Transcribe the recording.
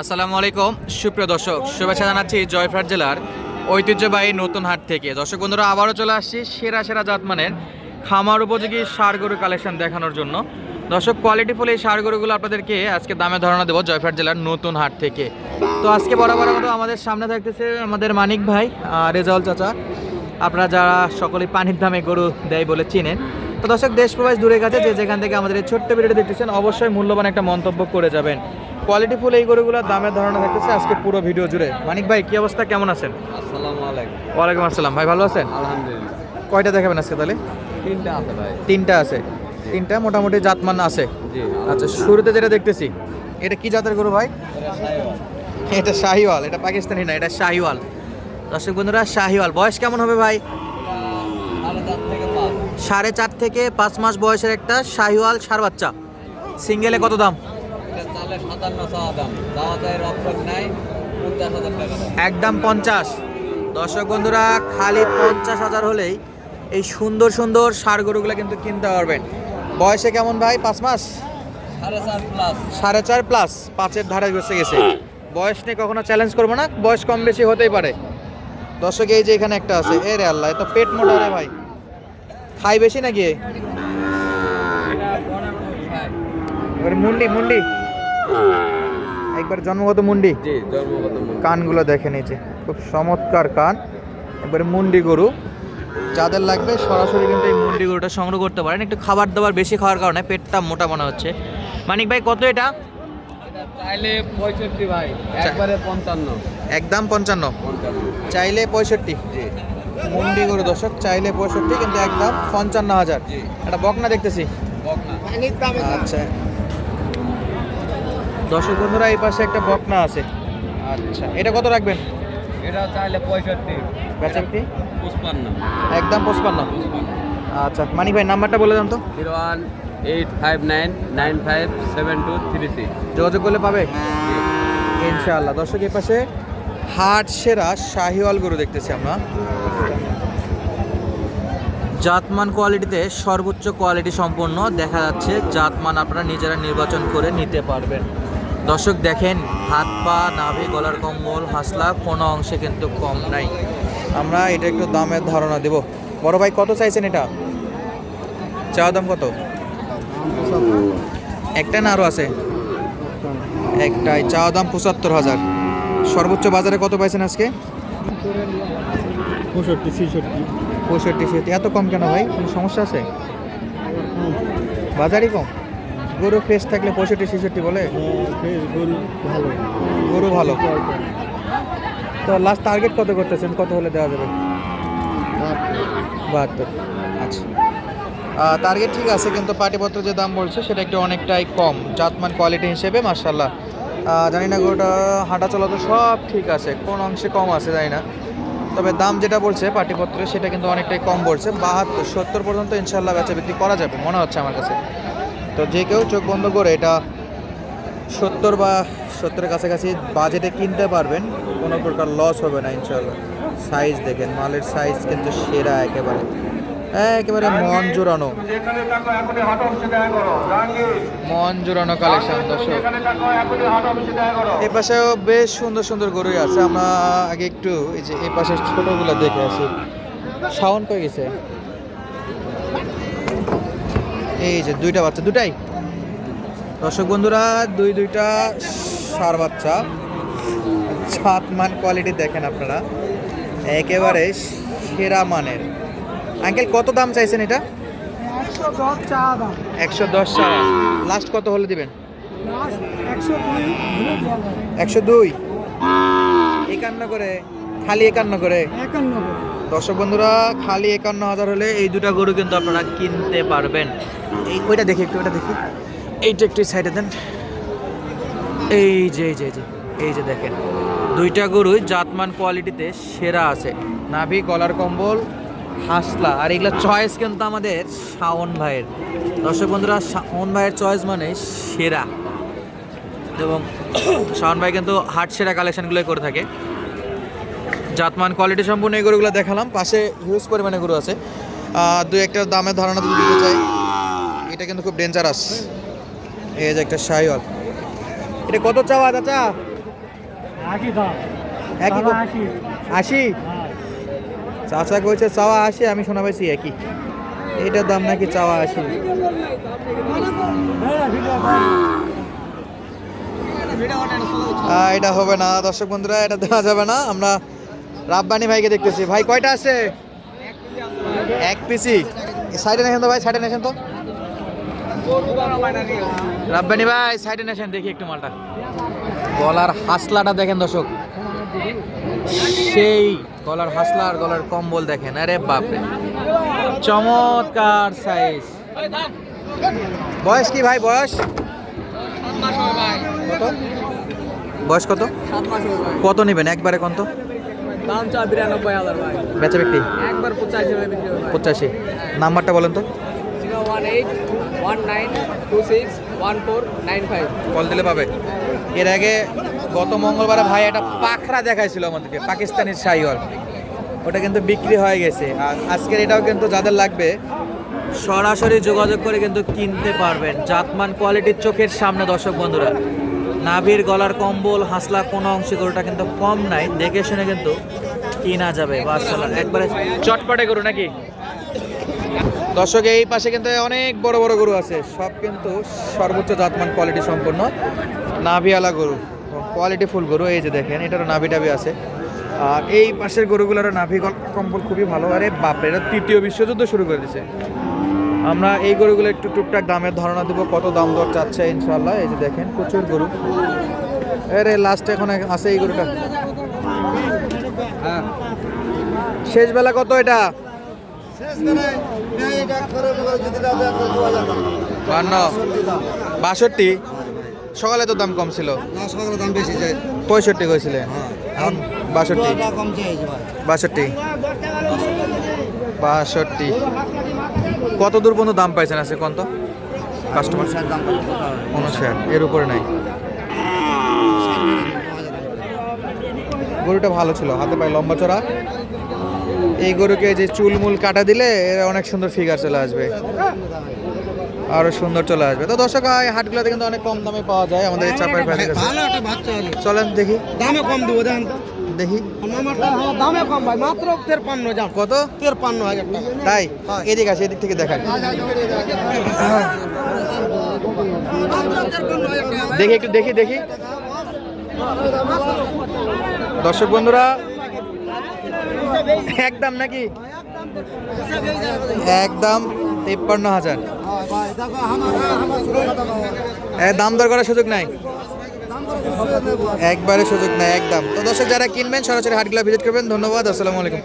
আসসালামু আলাইকুম। সুপ্রিয় দর্শক, শুভেচ্ছা জানাচ্ছি জয়ফ্রাট জেলার ঐতিহ্যবাহী নতুন হাট থেকে। দর্শক বন্ধুরা, আবারও চলে আসছি সেরা সেরা জাতমানের খামার উপযোগী সার গরু কালেকশন দেখানোর জন্য। দর্শক কোয়ালিটিফুল এই সার গরুগুলো আপনাদেরকে আজকে দামে ধারণা দেবো জয়ফ্রাট জেলার নতুন হাট থেকে। তো আজকে বরাবর মতো আমাদের সামনে থাকতেছে আমাদের মানিক ভাই রেজাউল চাচা। আপনারা যারা সকলেই পানির দামে গরু দেয় বলে চিনেন। তো দর্শক, দেশ প্রবাস দূরে গেছে যে যেখান থেকে আমাদের এই ছোট্ট ভিডিওটি দেখতেছেন, অবশ্যই মূল্যবান একটা মন্তব্য করে যাবেন। কোয়ালিটিফুল এই গরুগুলোর দামের ধারণা থাকতেছে। আজকে পুরো ভিডিও জুড়ে। মানিক ভাই কি অবস্থা? কেমন আছেন? আসসালামু আলাইকুম। ওয়ালাইকুম আসসালাম। ভাই ভালো আছেন? আলহামদুলিল্লাহ। কয়টা দেখাবেন আজকে তাহলে? তিনটা আছে ভাই। তিনটা আছে। তিনটা মোটামুটি জাতমান আছে। জি আচ্ছা শুরুতে যেটা দেখতেছি এটা কি জাতের গরু ভাই? এটা শাহিওয়াল। এটা পাকিস্তানি না এটা শাহিওয়াল। দর্শক বন্ধুরা শাহিওয়াল। বয়স কেমন হবে ভাই? সাড়ে চার থেকে পাঁচ মাস বয়সের একটা শাহিওয়াল সার বাচ্চা। সিঙ্গেলে কত দাম? সাতান্ন চাওয়া দাম চাওয়া চাই অপশন নাই পঞ্চাশ হাজার টাকা একদম পঞ্চাশ। দর্শক বন্ধুরা খালি পঞ্চাশ হাজার হলেই এই সুন্দর সুন্দর সার গরুগুলো কিন্তু কিনতে পারবেন। বয়সে কেমন ভাই? পাঁচ মাস? সাড়ে চার প্লাস পাঁচের ধারে বসে গেছে। বয়স নিয়ে কখনো চ্যালেঞ্জ করব না বয়স কম বেশি হতেই পারে। দর্শক এই যে এখানে একটা আছে এ রে আল্লাহ তো পেট মোটা রে ভাই। খাই বেশি নাকি? মুন্ডি মুন্ডি। একবার জন্মগত মুন্ডি? জি জন্মগত কানগুলো দেখে নিয়েছে। খুব চমৎকার কান। একবারে মুন্ডি গরু। যাদের লাগবে সরাসরি কিন্তু এই মুন্ডি গরুটা সংগ্রহ করতে পারেন। একটু খাবার দাবার বেশি খাওয়ার কারণে পেটটা মোটা মনে হচ্ছে। মানিক ভাই কত এটা? এটা চাইলে পঁয়ষট্টি ভাই একবারে পঞ্চান্ন। একদম পঞ্চান্ন। চাইলে পঁয়ষট্টি। মুন্ডি গরু দর্শক চাইলে পঁয়ষট্টি কিন্তু একদম পঞ্চান্ন হাজার। জি। এটা বকনা দেখতেছি। বকনা। আচ্ছা। দর্শক বন্ধুরা এই পাশে একটা বকনা আছে। আচ্ছা। এটা কত রাখবেন? এটা চাইলে পঁয়ষট্টি। বেচাবিক্রি পুষ্পান্ন একদম পঁচপান্ন। আচ্ছা মানিক ভাই নাম্বারটা বলে দেন তো। Zero one eight five nine nine five seven two three six. যোগাযোগ করলে পাবে? ইনশাআল্লাহ। দর্শক এই পাশে হাট সেরা শাহিওয়াল গরু দেখতেছি আমরা। জাতমান কোয়ালিটিতে সর্বোচ্চ কোয়ালিটি সম্পন্ন দেখা যাচ্ছে। জাতমান আপনারা নিজেরা নির্বাচন করে নিতে পারবেন। দর্শক দেখেন হাত পা নাভি গলার কম্বল হাসলা কোনো অংশে কিন্তু কম নাই। আমরা এটা একটু দামের ধারণা দেব। বড় ভাই কত চাইছেন এটা? চাওয়া দাম কত? একটা না আরও আছে? একটাই চাওয়া দাম পঁচাত্তর হাজার। সর্বোচ্চ বাজারে কত পাইছেন আজকে? পঁয়ষট্টি ছেষট্টি। পঁয়ষট্টি ছেষট্টি। এত কম কেন ভাই? কোনো সমস্যা আছে? বাজারই কম। গরু ফ্রেশ থাকলে পঁয়ষট্টি ছেষট্টি বলে? গরু ভালো। গরু ভালো। তো লাস্ট টার্গেট কত করতেছেন? কত হলে দেওয়া যাবে? বাহাত্তর। আচ্ছা। টার্গেট ঠিক আছে কিন্তু পাটিপত্র যে দাম বলছে সেটা একটু অনেকটাই কম। জাতমান কোয়ালিটি হিসেবে মার্শাল্লাহ জানি না গরুটা হাঁটা চলা তো সব ঠিক আছে কোন অংশে কম আছে জানি না। তবে দাম যেটা বলছে পাটিপত্রে সেটা কিন্তু অনেকটাই কম বলছে। বাহাত্তর সত্তর পর্যন্ত ইনশাল্লাহ বেচা বিক্রি করা যাবে মনে হচ্ছে আমার কাছে। তো যে কেউ চোখ বন্ধ করে এটা সত্তর বা সত্তরের কাছাকাছি বাজেটে কিনতে পারবেন। কোনো প্রকার লস হবে না ইনশাল্লাহ সাইজ দেখেন, মালের সাইজ কিন্তু সেরা একেবারে। একেবারে মন জোরানো। মন জোরানো কালেকশন এই পাশেও বেশ সুন্দর সুন্দর গরুই আছে। আমরা আগে একটু এই যে এই পাশের ছোটগুলো দেখে আসি। সাউন্ড কয়ে গেছে? এই যে দুইটা বাচ্চা দুটাই? দর্শক বন্ধুরা দুই দুইটা সার বাচ্চা। সাত মান কোয়ালিটি দেখেন আপনারা। একেবারে সেরা মানের। আঙ্কেল কত দাম চাইছেন এটা? একশো দশ চা লাস্ট কত হলে দিবেন? একশো দুই। একান্ন করে। খালি একান্ন করে। দর্শক বন্ধুরা খালি একান্ন হাজার হলে এই দুটো গরু কিন্তু আপনারা কিনতে পারবেন। এই ওইটা দেখি, একটু ওইটা দেখি। এইটা একটু সাইডে দেন। এই যে এই যে এই যে দেখেন। দুইটা গরুই জাতমান কোয়ালিটিতে সেরা আছে। নাভি, গলার কম্বল, হাসলা। আর এগুলো চয়েস কিন্তু আমাদের শাওন ভাইয়ের। দর্শক বন্ধুরা, শাওন ভাইয়ের চয়েস মানে সেরা। এবং শাওন ভাই কিন্তু হাট সেরা কালেকশনগুলোই করে থাকে। জাতমান কোয়ালিটি সম্পূর্ণ এই গরুগুলো দেখালাম। পাশে হিউজ পরিমাণে গরু আছে। দু একটা দামের ধারণা দিতে চাই। এটা কিন্তু খুব ডেঞ্জারাস এই যে একটা শাহিওয়াল। এটা কত চাওয়া চাচা? একই আশি। হ্যাঁ চাচা কইছে চাওয়া আশি আমি শোনা পাইছি একই। এইটার দাম নাকি চাওয়া আশি। আহ, এটা হবে না দর্শক বন্ধুরা এটা দেওয়া যাবে না। আমরা রাব্বানি ভাইকে দেখতেছি। ভাই কয়টা আছে? এক পিসি। সাইডে নেছেন তো ভাই সাইডে নেছেন তো। রাব্বানি ভাই সাইডে নেছেন দেখি একটু মালটা। গলার হাসলাটা দেখেন দর্শক। সেই গলার হাসলা আর গলার কম্বল দেখেন আরে বাপরে। চমৎকার সাইজ বয়স কি ভাই বয়স? কত? বয়স কত? কত নেবেন একবারে কত? দাম চা বিরানব্বই হাজার ভাই। বেচা বিক্রি? একবার পঁচাশি পঁচাশি। নাম্বারটা বলেন তো। One eight one nine two six one four nine five. Call দিলে পাবে। এর আগে গত মঙ্গলবারে ভাই একটা পাখরা দেখাইছিল আমাদেরকে পাকিস্তানি শাহিওয়াল ওটা কিন্তু বিক্রি হয়ে গেছে। আর আজকের এটাও কিন্তু যাদের লাগবে সরাসরি যোগাযোগ করে কিন্তু কিনতে পারবেন। জাতমান কোয়ালিটির চোখের সামনে দর্শক বন্ধুরা। নাভির গলার কম্বল হাসলা কোনো অংশে গরুটা কিন্তু কম নাই। দেখে শুনে কিন্তু কিনা যাবে। মাশাআল্লাহ একবারে চটপটে গরু নাকি? দর্শক, এই পাশে কিন্তু অনেক বড় বড় গরু আছে। সব কিন্তু সর্বোচ্চ জাতমান কোয়ালিটি সম্পন্ন নাভিওয়ালা গরু কোয়ালিটি ফুল গরু। এই যে দেখেন, এটারও নাভি টাভি আছে। আর এই পাশের গরুগুলোরও নাভি কম্বল খুবই ভালো। আরে বাপরে, এটা তৃতীয় বিশ্বযুদ্ধ শুরু করে দিছে। আমরা এই গরুগুলো একটু টুকটাক দামের ধারণা দেবো, কত দাম দর চাচ্ছে ইনশাল্লাহ এই যে দেখেন, প্রচুর গরু। আরে লাস্ট এখন আছে এই গরুটা। হ্যাঁ। শেষ বেলা কত এটা? বান্ন। বাষট্টি? সকালে তো দাম কম ছিল। দাম বেশি যায় পঁয়ষট্টি কইছিলেন এখন বাষট্টি। বাষট্টি। বাষট্টি। কত দূর পর্যন্ত দাম পাইছেন আছে কত কাস্টমার উনষাট। এর উপরে নাই। গরুটা ভালো ছিল হাতে পায়ে লম্বা চড়া। এই গরুকে যে চুলমুল কাটা দিলে এরা অনেক সুন্দর ফিগার চলে আসবে। আরও সুন্দর চলে আসবে। তো দর্শক এই হাটগুলোতে কিন্তু অনেক কম দামে পাওয়া যায় আমাদের এই চাপাই কাছে। ভালো একটা বাচ্চা হলো। চলেন দেখি। দামে কম দেবো দেখেন তো দেখি হ্যাঁ, দামে কম ভাই মাত্র তেরপান্ন যান কত? তেরপান্ন হাজার টাকা। তাই? এদিকে আসে এদিক থেকে দেখান দেখি একটু দেখি দেখি। দর্শক বন্ধুরা একদম নাকি? একদম তিপ্পান্ন হাজার। দাম দর করার সুযোগ নাই? একবারে সুযোগ নাই, একদম। তো দর্শক, যারা কিনবেন সরাসরি হাটগুলা ভিজিট করবেন। ধন্যবাদ, আসসালামু আলাইকুম।